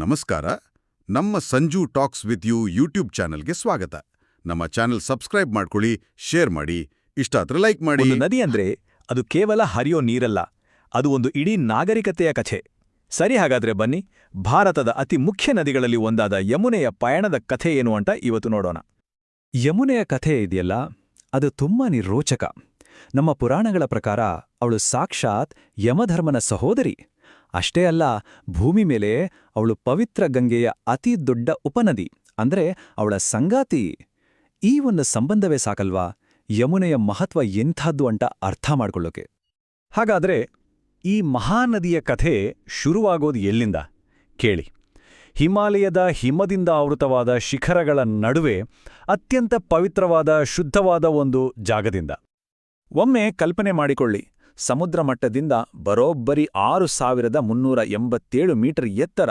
ನಮಸ್ಕಾರ. ನಮ್ಮ Sanju talks with you YouTube ಚಾನೆಲ್ಗೆ ಸ್ವಾಗತ. ನಮ್ಮ ಚಾನೆಲ್ ಸಬ್ಸ್ಕ್ರೈಬ್ ಮಾಡ್ಕೊಳ್ಳಿ, ಶೇರ್ ಮಾಡಿ. ಇಷ್ಟ ಆದ್ರೆ ಲೈಕ್ ಮಾಡಿ. ಒಂದು ನದಿ ಅಂದ್ರೆ ಅದು ಕೇವಲ ಹರಿಯೋ ನೀರಲ್ಲ, ಅದು ಒಂದು ಇಡೀ ನಾಗರಿಕತೆಯ ಕಥೆ. ಸರಿ ಹಾಗಾದ್ರೆ ಬನ್ನಿ, ಭಾರತದ ಅತಿ ಮುಖ್ಯ ನದಿಗಳಲ್ಲಿ ಒಂದಾದ ಯಮುನೆಯ ಪಯಣದ ಕಥೆ ಏನು ಅಂತ ಇವತ್ತು ನೋಡೋಣ. ಯಮುನೆಯ ಕಥೆ ಇದೆಯಲ್ಲ, ಅದು ತುಂಬಾನೇ ರೋಚಕ ನಮ್ಮ ಪುರಾಣಗಳ ಪ್ರಕಾರ ಅವಳು ಸಾಕ್ಷಾತ್ ಯಮಧರ್ಮನ ಸಹೋದರಿ. ಅಷ್ಟೇ ಅಲ್ಲ, ಭೂಮಿ ಮೇಲೆ ಅವಳು ಪವಿತ್ರ ಗಂಗೆಯ ಅತಿ ದೊಡ್ಡ ಉಪನದಿ, ಅಂದ್ರೆ ಅವಳ ಸಂಗಾತಿ. ಈ ಒಂದು ಸಂಬಂಧವೇ ಸಾಕಲ್ವಾ? ಯಮುನೆಯ ಮಹತ್ವ ಎಂಥದ್ದು ಅಂತ ಅರ್ಥ ಮಾಡ್ಕೊಳ್ಳೋಕೆ. ಹಾಗಾದ್ರೆ ಈ ಮಹಾನದಿಯ ಕಥೆ ಶುರುವಾಗೋದು ಎಲ್ಲಿಂದ? ಕೇಳಿ. ಹಿಮಾಲಯದ ಹಿಮದಿಂದ ಆವೃತವಾದ ಶಿಖರಗಳ ನಡುವೆ ಅತ್ಯಂತ ಪವಿತ್ರವಾದ, ಶುದ್ಧವಾದ ಒಂದು ಜಾಗದಿಂದ. ಒಮ್ಮೆ ಕಲ್ಪನೆ ಮಾಡಿಕೊಳ್ಳಿ. ಸಮುದ್ರ ಮಟ್ಟದಿಂದ ಬರೋಬ್ಬರಿ ಆರು ಸಾವಿರದ ಮುನ್ನೂರ ಎಂಬತ್ತೇಳು ಮೀಟರ್ ಎತ್ತರ.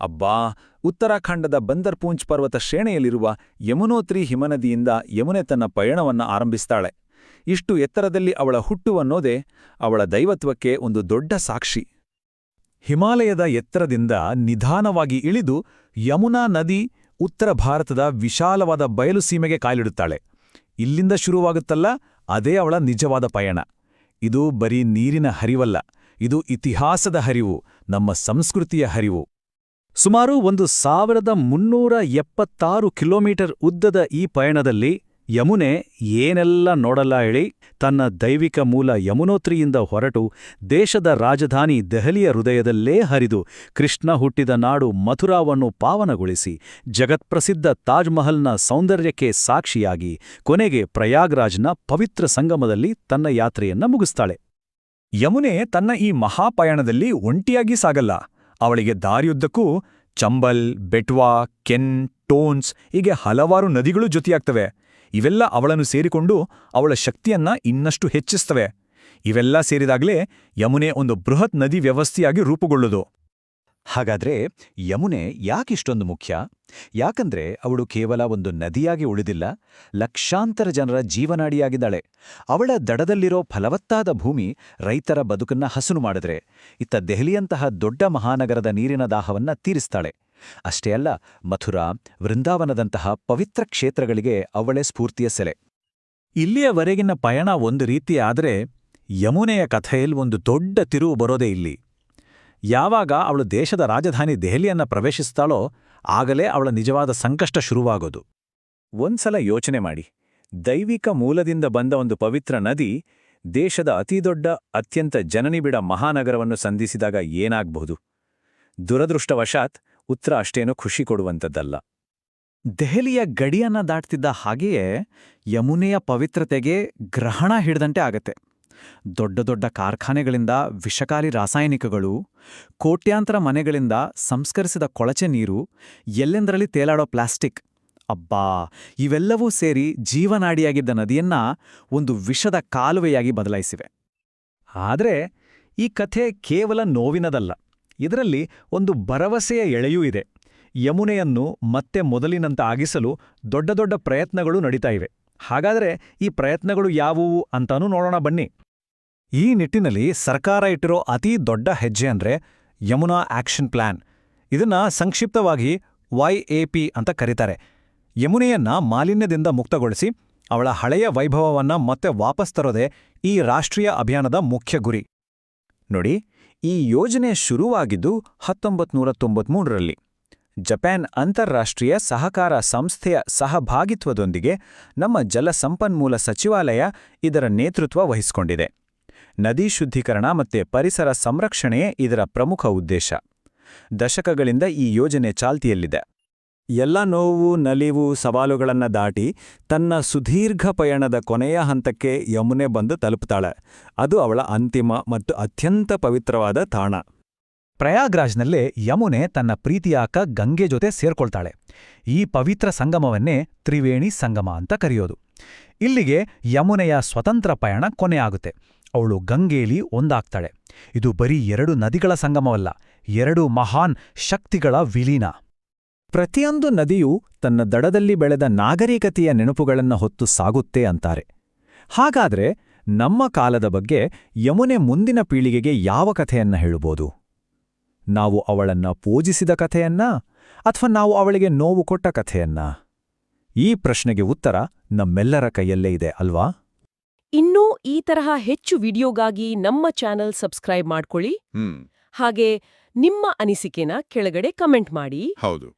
ಅಬ್ಬಾ, ಉತ್ತರಾಖಂಡದ ಬಂದರ್ಪೂಂಚ್ ಪರ್ವತ ಶ್ರೇಣಿಯಲ್ಲಿರುವ ಯಮುನೋತ್ರಿ ಹಿಮನದಿಯಿಂದ ಯಮುನೆ ತನ್ನ ಪಯಣವನ್ನು ಆರಂಭಿಸ್ತಾಳೆ. ಇಷ್ಟು ಎತ್ತರದಲ್ಲಿ ಅವಳ ಹುಟ್ಟುವನ್ನೋದೇ ಅವಳ ದೈವತ್ವಕ್ಕೆ ಒಂದು ದೊಡ್ಡ ಸಾಕ್ಷಿ. ಹಿಮಾಲಯದ ಎತ್ತರದಿಂದ ನಿಧಾನವಾಗಿ ಇಳಿದು ಯಮುನಾ ನದಿ ಉತ್ತರ ಭಾರತದ ವಿಶಾಲವಾದ ಬಯಲು ಸೀಮೆಗೆ ಕಾಲಿಡುತ್ತಾಳೆ. ಇಲ್ಲಿಂದ ಶುರುವಾಗುತ್ತಲ್ಲ, ಅದೇ ಅವಳ ನಿಜವಾದ ಪಯಣ. ಇದು ಬರೀ ನೀರಿನ ಹರಿವಲ್ಲ, ಇದು ಇತಿಹಾಸದ ಹರಿವು, ನಮ್ಮ ಸಂಸ್ಕೃತಿಯ ಹರಿವು. ಸುಮಾರು ಒಂದು ಸಾವಿರದ ಮುನ್ನೂರ ಎಪ್ಪತ್ತಾರು ಕಿಲೋಮೀಟರ್ ಉದ್ದದ ಈ ಪಯಣದಲ್ಲಿ ಯಮುನೆ ಏನೆಲ್ಲ ನೋಡಲ್ಲ ಹೇಳಿ ತನ್ನ ದೈವಿಕ ಮೂಲ ಯಮುನೋತ್ರಿಯಿಂದ ಹೊರಟು ದೇಶದ ರಾಜಧಾನಿ ದೆಹಲಿಯ ಹೃದಯದಲ್ಲೇ ಹರಿದು ಕೃಷ್ಣ ಹುಟ್ಟಿದ ನಾಡು ಮಥುರಾವನ್ನು ಪಾವನಗೊಳಿಸಿ ಜಗತ್ಪ್ರಸಿದ್ಧ ತಾಜ್ಮಹಲ್ನ ಸೌಂದರ್ಯಕ್ಕೆ ಸಾಕ್ಷಿಯಾಗಿ ಕೊನೆಗೆ ಪ್ರಯಾಗ್ರಾಜ್ನ ಪವಿತ್ರ ಸಂಗಮದಲ್ಲಿ ತನ್ನ ಯಾತ್ರೆಯನ್ನ ಮುಗಿಸ್ತಾಳೆ. ಯಮುನೆ ತನ್ನ ಈ ಮಹಾಪಯಣದಲ್ಲಿ ಒಂಟಿಯಾಗಿ ಸಾಗಲ್ಲ. ಅವಳಿಗೆ ದಾರಿಯುದ್ದಕ್ಕೂ ಚಂಬಲ್, ಬೆಟ್ವಾ, ಕೆನ್, ಟೋನ್ಸ್ ಹೀಗೆ ಹಲವಾರು ನದಿಗಳು ಜೊತೆಯಾಗ್ತವೆ. ಇವೆಲ್ಲ ಅವಳನ್ನು ಸೇರಿಕೊಂಡು ಅವಳ ಶಕ್ತಿಯನ್ನ ಇನ್ನಷ್ಟು ಹೆಚ್ಚಿಸ್ತವೆ. ಇವೆಲ್ಲ ಸೇರಿದಾಗಲೇ ಯಮುನೆ ಒಂದು ಬೃಹತ್ ನದಿ ವ್ಯವಸ್ಥೆಯಾಗಿ ರೂಪುಗೊಳ್ಳುದು. ಹಾಗಾದ್ರೆ ಯಮುನೆ ಯಾಕಿಷ್ಟೊಂದು ಮುಖ್ಯ? ಯಾಕಂದ್ರೆ ಅವಳು ಕೇವಲ ಒಂದು ನದಿಯಾಗಿ ಉಳಿದಿಲ್ಲ, ಲಕ್ಷಾಂತರ ಜನರ ಜೀವನಾಡಿಯಾಗಿದ್ದಾಳೆ. ಅವಳ ದಡದಲ್ಲಿರೋ ಫಲವತ್ತಾದ ಭೂಮಿ ರೈತರ ಬದುಕನ್ನ ಹಸುನು ಮಾಡಿದ್ರೆ, ಇತ್ತ ದೆಹಲಿಯಂತಹ ದೊಡ್ಡ ಮಹಾನಗರದ ನೀರಿನ ದಾಹವನ್ನ ತೀರಿಸ್ತಾಳೆ. ಅಷ್ಟೇ ಅಲ್ಲ, ಮಥುರಾ ವೃಂದಾವನದಂತಹ ಪವಿತ್ರ ಕ್ಷೇತ್ರಗಳಿಗೆ ಅವಳೇ ಸ್ಫೂರ್ತಿಯ ಸೆಲೆ. ಇಲ್ಲಿಯವರೆಗಿನ ಪಯಣ ಒಂದು ರೀತಿಯಾದರೆ ಯಮುನೆಯ ಕಥೆಯಲ್ಲಿ ಒಂದು ದೊಡ್ಡ ತಿರುವು ಬರೋದೇ ಇಲ್ಲಿ. ಯಾವಾಗ ಅವಳು ದೇಶದ ರಾಜಧಾನಿ ದೆಹಲಿಯನ್ನ ಪ್ರವೇಶಿಸ್ತಾಳೋ ಆಗಲೇ ಅವಳ ನಿಜವಾದ ಸಂಕಷ್ಟ ಶುರುವಾಗೋದು. ಒಂದ್ಸಲ ಯೋಚನೆ ಮಾಡಿ. ದೈವಿಕ ಮೂಲದಿಂದ ಬಂದ ಒಂದು ಪವಿತ್ರ ನದಿ ದೇಶದ ಅತಿದೊಡ್ಡ ಅತ್ಯಂತ ಜನನಿಬಿಡ ಮಹಾನಗರವನ್ನು ಸಂಧಿಸಿದಾಗ ಏನಾಗಬಹುದು? ದುರದೃಷ್ಟವಶಾತ್ ಉತ್ತರ ಅಷ್ಟೇನೂ ಖುಷಿ ಕೊಡುವಂಥದ್ದಲ್ಲ. ದೆಹಲಿಯ ಗಡಿಯನ್ನ ದಾಟ್ತಿದ್ದ ಹಾಗೆಯೇ ಯಮುನೆಯ ಪವಿತ್ರತೆಗೆ ಗ್ರಹಣ ಹಿಡ್ದಂತೆ ಆಗತ್ತೆ. ದೊಡ್ಡ ದೊಡ್ಡ ಕಾರ್ಖಾನೆಗಳಿಂದ ವಿಷಕಾರಿ ರಾಸಾಯನಿಕಗಳು, ಕೋಟ್ಯಾಂತರ ಮನೆಗಳಿಂದ ಸಂಸ್ಕರಿಸಿದ ಕೊಳಚೆ ನೀರು, ಎಲ್ಲೆಂದರಲ್ಲಿ ತೇಲಾಡೋ ಪ್ಲಾಸ್ಟಿಕ್, ಅಬ್ಬಾ, ಇವೆಲ್ಲವೂ ಸೇರಿ ಜೀವನಾಡಿಯಾಗಿದ್ದ ನದಿಯನ್ನ ಒಂದು ವಿಷದ ಕಾಲುವೆಯಾಗಿ ಬದಲಾಯಿಸಿವೆ. ಆದರೆ ಈ ಕಥೆ ಕೇವಲ ನೋವಿನದಲ್ಲ. ಇದರಲ್ಲಿ ಒಂದು ಭರವಸೆಯ ಎಳೆಯೂ ಇದೆ. ಯಮುನೆಯನ್ನು ಮತ್ತೆ ಮೊದಲಿನಂತ ಆಗಿಸಲು ದೊಡ್ಡ ದೊಡ್ಡ ಪ್ರಯತ್ನಗಳು ನಡೀತಾ ಇವೆ. ಹಾಗಾದರೆ ಈ ಪ್ರಯತ್ನಗಳು ಯಾವುವು ಅಂತಾನೂ ನೋಡೋಣ ಬನ್ನಿ. ಈ ನಿಟ್ಟಿನಲ್ಲಿ ಸರ್ಕಾರ ಇಟ್ಟಿರೋ ಅತೀ ದೊಡ್ಡ ಹೆಜ್ಜೆ ಅಂದ್ರೆ ಯಮುನಾ ಆಕ್ಷನ್ ಪ್ಲಾನ್. ಇದನ್ನ ಸಂಕ್ಷಿಪ್ತವಾಗಿ ವೈಎಪಿ ಅಂತ ಕರೀತಾರೆ. ಯಮುನೆಯನ್ನ ಮಾಲಿನ್ಯದಿಂದ ಮುಕ್ತಗೊಳಿಸಿ ಅವಳ ಹಳೆಯ ವೈಭವವನ್ನ ಮತ್ತೆ ವಾಪಸ್ ತರೋದೇ ಈ ರಾಷ್ಟ್ರೀಯ ಅಭಿಯಾನದ ಮುಖ್ಯ ಗುರಿ. ನೋಡಿ ಈ ಯೋಜನೆ ಶುರುವಾಗಿದ್ದು ಹತ್ತೊಂಬತ್ತು ನೂರ ತೊಂಬತ್ಮೂರರಲ್ಲಿ ಜಪಾನ್ ಅಂತಾರಾಷ್ಟ್ರೀಯ ಸಹಕಾರ ಸಂಸ್ಥೆಯ ಸಹಭಾಗಿತ್ವದೊಂದಿಗೆ ನಮ್ಮ ಜಲಸಂಪನ್ಮೂಲ ಸಚಿವಾಲಯ ಇದರ ನೇತೃತ್ವ ವಹಿಸಿಕೊಂಡಿದೆ. ನದಿ ಶುದ್ಧೀಕರಣ ಮತ್ತು ಪರಿಸರ ಸಂರಕ್ಷಣೆಯೇ ಇದರ ಪ್ರಮುಖ ಉದ್ದೇಶ. ದಶಕಗಳಿಂದ ಈ ಯೋಜನೆ ಚಾಲ್ತಿಯಲ್ಲಿದೆ. ಎಲ್ಲ ನೋವು, ನಲಿವು, ಸವಾಲುಗಳನ್ನು ದಾಟಿ ತನ್ನ ಸುದೀರ್ಘ ಪಯಣದ ಕೊನೆಯ ಹಂತಕ್ಕೆ ಯಮುನೆ ಬಂದು ತಲುಪುತ್ತಾಳೆ ಅದು ಅವಳ ಅಂತಿಮ ಮತ್ತು ಅತ್ಯಂತ ಪವಿತ್ರವಾದ ತಾಣ. ಪ್ರಯಾಗ್ರಾಜ್ನಲ್ಲೇ ಯಮುನೆ ತನ್ನ ಪ್ರೀತಿಯ ಗಂಗೆ ಜೊತೆ ಸೇರ್ಕೊಳ್ತಾಳೆ. ಈ ಪವಿತ್ರ ಸಂಗಮವನ್ನೇ ತ್ರಿವೇಣಿ ಸಂಗಮ ಅಂತ ಕರೆಯೋದು. ಇಲ್ಲಿಗೆ ಯಮುನೆಯ ಸ್ವತಂತ್ರ ಪಯಣ ಕೊನೆಯಾಗುತ್ತೆ ಅವಳು ಗಂಗೆಯಲ್ಲಿ ಒಂದಾಗ್ತಾಳೆ. ಇದು ಬರೀ ಎರಡು ನದಿಗಳ ಸಂಗಮವಲ್ಲ, ಎರಡು ಮಹಾನ್ ಶಕ್ತಿಗಳ ವಿಲೀನ. ಪ್ರತಿಯೊಂದು ನದಿಯೂ ತನ್ನ ದಡದಲ್ಲಿ ಬೆಳೆದ ನಾಗರಿಕತೆಯ ನೆನಪುಗಳನ್ನ ಹೊತ್ತು ಸಾಗುತ್ತೆ ಅಂತಾರೆ. ಹಾಗಾದ್ರೆ ನಮ್ಮ ಕಾಲದ ಬಗ್ಗೆ ಯಮುನೆ ಮುಂದಿನ ಪೀಳಿಗೆಗೆ ಯಾವ ಕಥೆಯನ್ನ ಹೇಳಬಹುದು ನಾವು ಅವಳನ್ನ ಪೂಜಿಸಿದ ಕಥೆಯನ್ನ ಅಥವಾ ನಾವು ಅವಳಿಗೆ ನೋವು ಕೊಟ್ಟ ಕಥೆಯನ್ನ? ಈ ಪ್ರಶ್ನೆಗೆ ಉತ್ತರ ನಮ್ಮೆಲ್ಲರ ಕೈಯಲ್ಲೇ ಇದೆ ಅಲ್ವಾ? ಇನ್ನೂ ಈ ತರಹ ಹೆಚ್ಚು ವಿಡಿಯೋಗಾಗಿ ನಮ್ಮ ಚಾನೆಲ್ ಸಬ್ಸ್ಕ್ರೈಬ್ ಮಾಡ್ಕೊಳ್ಳಿ. ಹಾಗೆ ನಿಮ್ಮ ಅನಿಸಿಕೆನ ಕೆಳಗಡೆ ಕಮೆಂಟ್ ಮಾಡಿ. ಹೌದು.